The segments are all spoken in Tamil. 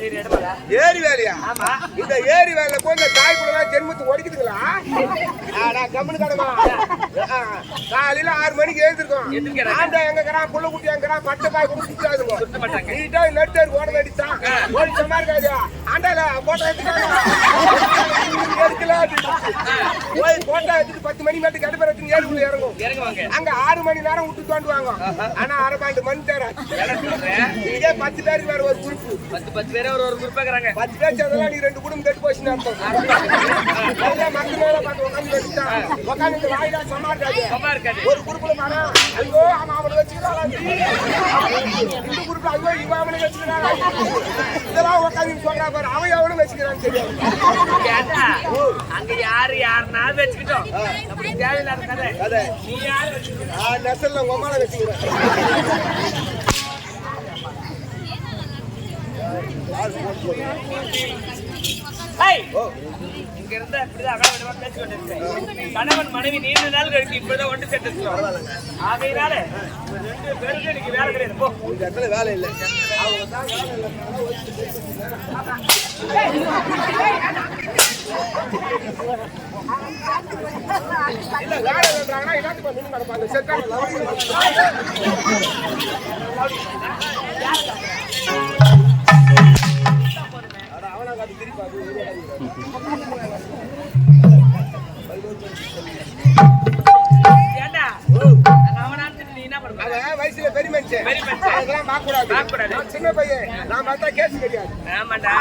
ஏரி வேலையா? இந்த ஏரி வேலையில போய் இந்த தாய் கூட ஜென்மத்துக்கு ஒடிக்குதுங்களா? ஆடா கம்முனு கடமா காலையில ஆறு மணிக்கு எழுந்திருக்கோம். ஆண்டா எங்க இருக்கிறான் புள்ள குட்டி எங்கிறான் பட்டை பாய் கூட சுத்தாதுங்க நீட்டா நெட்டு ஓட ஆ. ஓடி சும்மா இருக்காது. ஆண்டால போட்டோ எடுத்துக்காங்க எடுக்கல போய் போட்டோ எடுத்துட்டு பத்து மணி மேட்டு கடுப்பை எடுத்து ஏழுக்குள்ள இறங்கும். அங்க ஆறு மணி நேரம் விட்டு தோண்டுவாங்க. ஆனா அரை பன்னெண்டு மணி நேரம் பத்து பேருக்கு வேற ஒரு குரூப் பத்து பத்து பேரே ஒரு ஒரு குரூப் இருக்கிறாங்க பத்து பேர் சேர்ந்தா நீ ரெண்டு குடும்பம் கெட்டு போச்சுன்னு அர்த்தம். நல்லா மக்கள் மேல பார்த்து உட்காந்து வச்சுட்டான் உட்காந்து இந்த வாயிலா சமாளிக்காது சும்மா இருக்காது. ஒரு குரூப்ல மாறா ஐயோ அவன் அவனை வச்சுக்கிறான் இந்த குரூப்ல ஐயோ இவன் அவனை வச்சுக்கிறான் இதெல்லாம் உட்காந்து சொல்றா பாரு. அவன் அவனும் வச்சுக்கிறான்னு தெரியாது. அங்க யாரு யாருன்னா வச்சுக்கிட்டோம். தேவையில்லாத கதை. நீ யாரு நெசல்ல அம்மாவை வச்சுக்கிறேன். இங்க இருந்தா இப்படிதான் அகலவிடமா பேசி கொண்டிருக்கேன். கணவன் மனைவி நீண்ட நாள் கழிச்சு இப்படிதான் ஒன்று சேர்த்து ஆகையினால ரெண்டு பேருக்கு இன்னைக்கு வேலை கிடையாது. போ. இந்த இடத்துல வேலை இல்லை? அவங்க தான் வேலை இல்லை இல்ல வேலை இல்லைன்றாங்கன்னா இதாட்டு நின்று நடப்பாங்க. செத்தாங்க. வயசுல பெரிய மனுஷன். அதெல்லாம் பார்க்கக்கூடாது. சின்ன பையன். நான் பார்த்தா கேஸ் கிடையாது. ஆமாண்டா.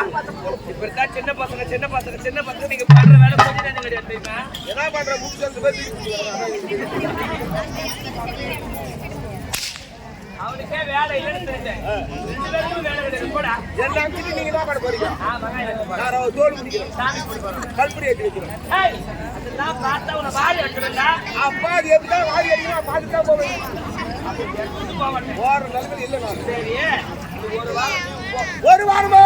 இப்படித்தான் சின்ன பசங்க சின்ன பசங்க சின்ன பசங்க. நீங்க பண்ற வேலை கொஞ்சம் நேரம் கிடையாது தெரியுமா? என்ன பண்ற சொல்லி போய் திருப்பி அவனுக்கே வேலை இல்லைன்னு தெரிஞ்சேன் ரெண்டு பேருக்கும் வேலை கிடையாது போடா நீங்க என்ன பண்ண போறீங்க. நான் தோல் போறோம். கல்புரி ஏற்றி வைக்கிறேன் அதெல்லாம் பார்த்தா வாரி வைக்கிறேன்டா. அப்பா அது வாரி பார்த்துட்டு தான் போவேன் எடுத்துட்டு போக மாட்டேன். போற நிலைமையில இல்லை நான் சரி, ஒரு வாரம். ஒரு வாரமா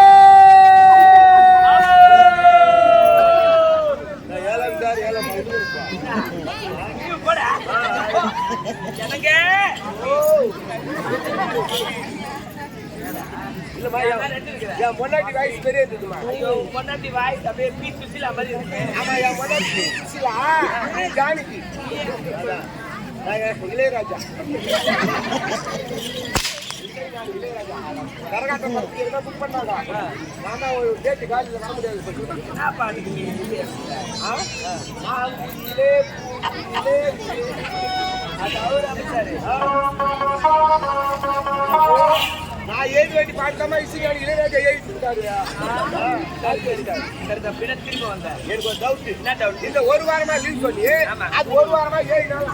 ஏழாம் சார். எனக்கு என் பொண்டாட்டி வயசு பெரிய இருந்ததுமா பொண்டாட்டி வாய்ஸ் அப்படியே பீஸ் சுசிலா மாதிரி இருக்கு. ஆமா என் பொண்டாட்டி சுசிலா, ஜானகி இளையராஜா கரகாட்டம் பண்ணாடா. நான் தான் ஒரு வர முடியாது அமைச்சாரு. எழுதி வேண்டி பாட்டுதாம்மா இசைஞானி இளையராஜா எழுதி இருக்காரு. சரிதான், பின்ன திரும்ப வந்தார். எனக்கு ஒரு doubt. என்ன doubt? இந்த ஒரு வாரமா லீவ் பண்ணி ஆமா. அது ஒரு வாரமா ஏழு நாளா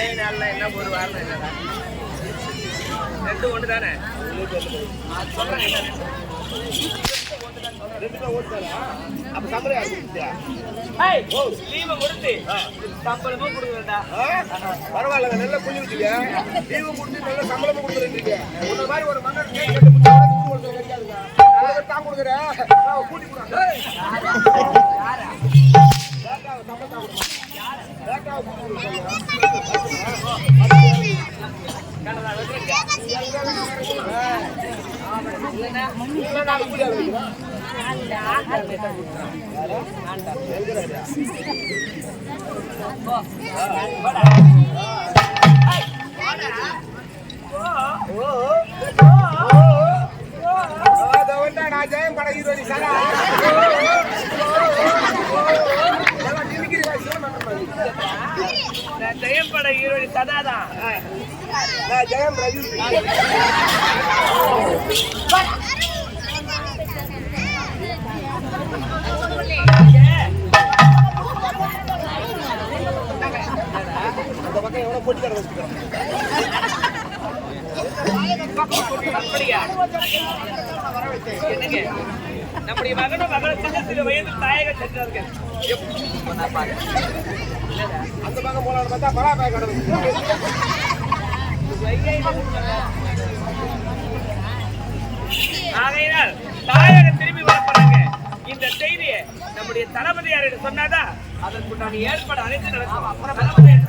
ஏழு நாள்ல என்ன ஒரு வாரம் என்னடா? ரெண்டு ஒண்ணு தானே சொல்றேன் பரவாயில்லைங்க நல்ல வச்சுக்க லீவு கொடுத்து நல்ல சம்பளமும் கொடுக்குறீங்க உன்ன மாதிரி ஒரு மன்னர் தான் கொடுக்குறேன். கூட்டி கொடுக்குறேன். லேட்டாக கூட்டி கனடா வந்துருங்க ஜெயம் பட ஹீரோனி சாரா ஹீரோனி சதாதான் ஜெயம் பக்கம் எவ்வளவு நம்முடைய மகனும் மகளுக்கு சில சிறு வயது தாயக சென்றார்கள் அந்த மகன் போனாலும் பார்த்தா பலாக்காய கடவுள் ஆகையினால் தாயகம் திரும்பி வரப்போறாங்க நம்முடைய தளபதி தளபதியாரிடம் சொன்னாதான் அதற்குண்டான ஏற்பாடு அனைத்து நடக்கும். தளபதியார்